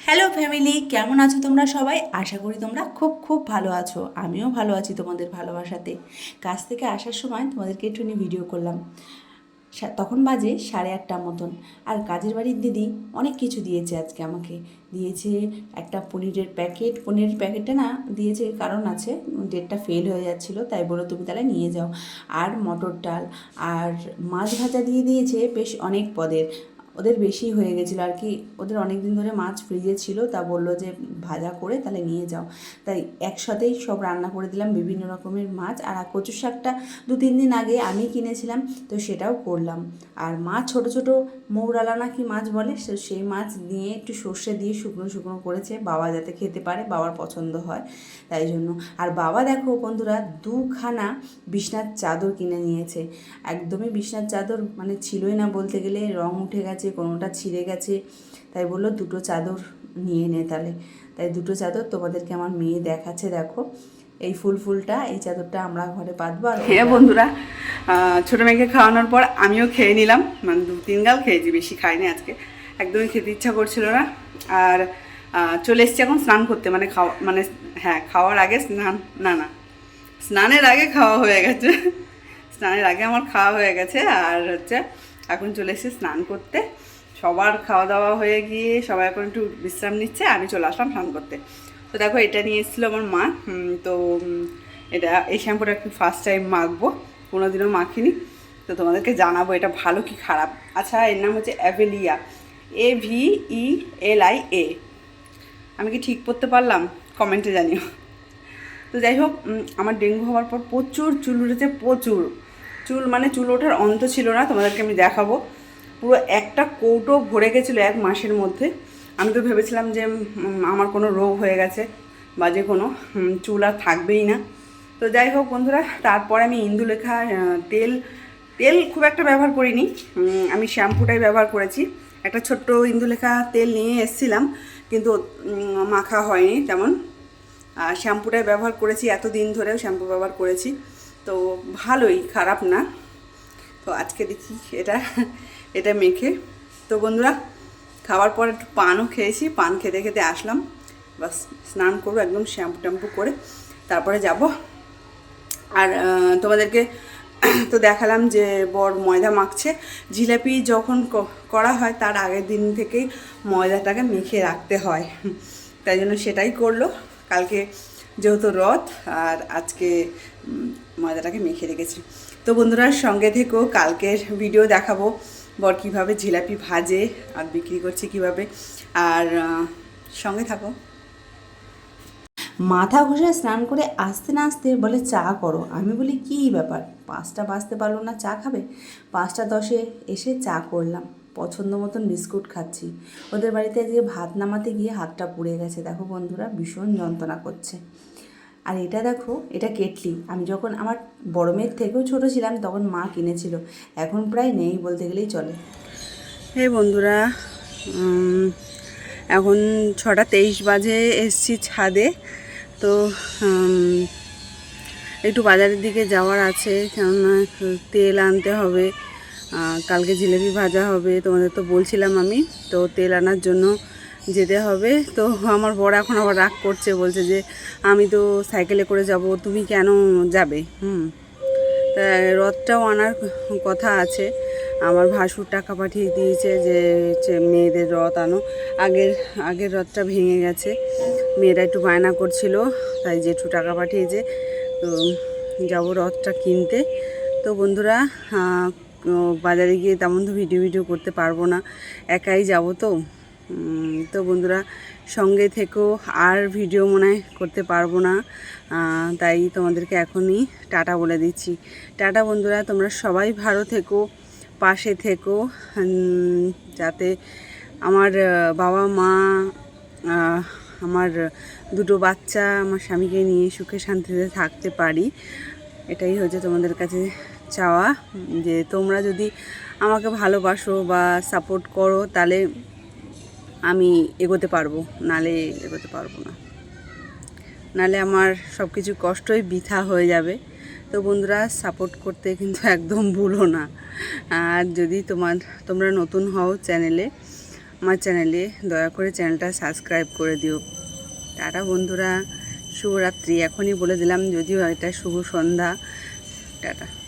Hello family কেমন আছো তোমরা সবাই? আশা করি তোমরা খুব খুব ভালো আছো। আমিও ভালো আছি তোমাদের ভালোবাসাতে। কাজ থেকে আসার সময় তোমাদেরকে একটুখানি ভিডিও করলাম। তখন বাজে সাড়ে আটটা মতন। আর কাজের বাড়ির দিদি অনেক কিছু দিয়েছে আজকে আমাকে। দিয়েছে একটা পনিরের প্যাকেট। পনিরের প্যাকেটটা না দিয়েছে কারণ আছে, ডেটটা ফেল হয়ে যাচ্ছিল, তাই বলো তুমি তাহলে নিয়ে যাও। আর মটর ডাল, আর মাছ ভাজা দিয়ে দিয়েছে বেশ অনেক পদের। ওদের বেশি হয়ে গেছিল আর কি। ওদের অনেক দিন ধরে মাছ ফ্রিজে ছিল, তা বলল যে, ভাজা করে তাহলে নিয়ে যাও। তাই একসাথেই সব রান্না করে দিলাম বিভিন্ন রকমের মাছ। আর কচু শাকটা দু তিন দিন আগে আমি কিনেছিলাম, তো সেটাও করলাম। আর মাছ ছোট ছোট মৌরালা নাকি মাছ বলে সেই মাছ নিয়ে একটু সর্ষে দিয়ে শুকনো শুকনো করেছে, বাবা যাতে খেতে পারে, বাবার পছন্দ হয় তাই জন্য। আর বাবা দেখো বন্ধুরা, দুখানা বিছনার চাদর কিনে নিয়েছে। একদমই বিছনার চাদর মানে ছিলই না বলতে গেলে, রং উঠে গেছে কোনোটা ছিঁড়ে গেছে তাই বলল দুটো চাদর নিয়ে নে তাহলে। তাই দুটো চাদর তোমাদেরকে আমার মেয়ে দেখাচ্ছে দেখো। এই ফুল ফুলটা এই চাদরটা আমরা ঘরে পাতবো আর হ্যাঁ বন্ধুরা ছোটো মেয়েকে খাওয়ানোর পর আমিও খেয়ে নিলাম। মানে দু তিন গাল খেয়েছি বেশি খাইনি আজকে। একদমই খেতে ইচ্ছা করছিল না। আর চলে এসেছি এখন স্নান করতে। মানে খাওয়া মানে হ্যাঁ খাওয়ার আগে স্নান না না স্নানের আগে খাওয়া হয়ে গেছে। স্নানের আগে আমার খাওয়া হয়ে গেছে। আর হচ্ছে এখন চলে এসেছি স্নান করতে। সবার খাওয়া দাওয়া হয়ে গিয়ে সবাই এখন একটু বিশ্রাম নিচ্ছে, আমি চলে আসলাম স্নান করতে। তো দেখো, এটা নিয়ে এসেছিল আমার মা। তো এটা, এই শ্যাম্পুটা একটু ফার্স্ট টাইম মাখবো, কোনোদিনও মাখিনি। তো তোমাদেরকে জানাব এটা ভালো কি খারাপ। আচ্ছা এর নাম হচ্ছে অ্যাভেলিয়া A V E L I A আমি কি ঠিক পড়তে পারলাম? কমেন্টে জানিও। তো যাই হোক আমার ডেঙ্গু হওয়ার পর প্রচুর চুল উঠেছে, প্রচুর। চুল মানে চুল ওঠার অন্ত ছিল না, তোমাদেরকে আমি দেখাবো। পুরো একটা কৌটো ভরে গেছিল এক মাসের মধ্যে। আমি তো ভেবেছিলাম যে আমার কোনো রোগ হয়ে গেছে বা যে কোনো চুল আর থাকবেই না। তো যাই হোক বন্ধুরা, তারপরে আমি ইন্দুলেখা তেল তেল খুব একটা ব্যবহার করিনি। আমি শ্যাম্পুটাই ব্যবহার করেছি। একটা ছোট্ট ইন্দুলেখা তেল নিয়ে এসেছিলাম, কিন্তু মাখা হয়নি তেমন। আর শ্যাম্পুটাই ব্যবহার করেছি, এতদিন ধরেও শ্যাম্পু ব্যবহার করেছি। তো ভালোই, খারাপ না। তো আজকে দেখি এটা এটা মেখে। তো বন্ধুরা, খাওয়ার পর একটু পানও খেয়েছি, পান খেতে খেতে আসলাম। বাস, স্নান করব একদম শ্যাম্পু ট্যাম্পু করে, তারপরে যাব। আর তোমাদেরকে তো দেখালাম যে বর ময়দা মাখছে। জিলাপি যখন করা হয়, তার আগের দিন থেকেই ময়দাটাকে মেখে রাখতে হয়। তাই জন্য সেটাই করল। কালকে যেহেতু রথ, আর আজকে ময়দাটাকে মেখে রেখেছি। তো বন্ধুরা, সঙ্গে থেকেও কালকের ভিডিও দেখাবো, বর কীভাবে জিলাপি ভাজে আর বিক্রি করছে কীভাবে। আর সঙ্গে থাকো। মাথা ঘষে স্নান করে আসতে না আসতে বলে, চা করো। আমি বলি, কী ব্যাপার? পাঁচটা বাজতে পারল না, চা খাবে? পাঁচটা দশে এসে চা করলাম। পছন্দ মতন বিস্কুট খাচ্ছি। ওদের বাড়িতে আজকে ভাত নামাতে গিয়ে হাতটা পুড়ে গেছে। দেখো বন্ধুরা, ভীষণ যন্ত্রণা করছে। আর এটা দেখো, এটা কেটলি। আমি যখন আমার বড় মেয়ের থেকেও ছোট ছিলাম, তখন মা কিনেছিল। এখন প্রায় নেই বলতে গেলেই চলে। হে বন্ধুরা এখন ছটা তেইশ বাজে এসছি ছাদে। তো একটু বাজারের দিকে যাওয়ার আছে। কেননা তেল আনতে হবে। কালকে জিলেপি ভাজা হবে, তোমাদের তো বলছিলাম আমি, তো তেল আনার জন্য যেতে হবে। তো আমার বড় এখন আবার রাগ করছে, বলছে যে আমি তো সাইকেলে করে যাব, তুমি কেন যাবে? হুম। তা রথটাও আনার কথা আছে। আমার ভাসুর টাকা পাঠিয়ে দিয়েছে যে মেয়েদের রথ আনো। আগের আগের রথটা ভেঙে গেছে। মেয়েরা একটু বায়না করছিল, তাই জেঠু টাকা পাঠিয়েছে। তো যাব রথটা কিনতে। তো বন্ধুরা বাজারে গিয়ে তেমন তো ভিডিও ভিডিও করতে পারব না। একাই যাব তো। তো বন্ধুরা, সঙ্গে থেকেও আর ভিডিও মনে করতে পারব না। তাই তোমাদেরকে এখনই টাটা বলে দিচ্ছি। টাটা বন্ধুরা, তোমরা সবাই ভালো থেকো, পাশে থেকো। যাতে আমার বাবা, মা আমার দুটো বাচ্চা, আমার স্বামীকে নিয়ে সুখে শান্তিতে থাকতে পারি। এটাই হচ্ছে তোমাদের কাছে চাওয়া যে তোমরা যদি আমাকে ভালোবাসো বা সাপোর্ট করো, তাহলে আমি এগোতে পারব, নালে এগোতে পারব না। নালে আমার সব কিছু কষ্টই বৃথা হয়ে যাবে। তো বন্ধুরা সাপোর্ট করতে কিন্তু একদম ভুলো না। আর যদি তোমার, তোমরা নতুন হও চ্যানেলে, আমার চ্যানেলে, দয়া করে চ্যানেলটা সাবস্ক্রাইব করে দিও। টাটা বন্ধুরা, শুভরাত্রি। এখনই বলে দিলাম, যদিও এটা শুভ সন্ধ্যা। টাটা।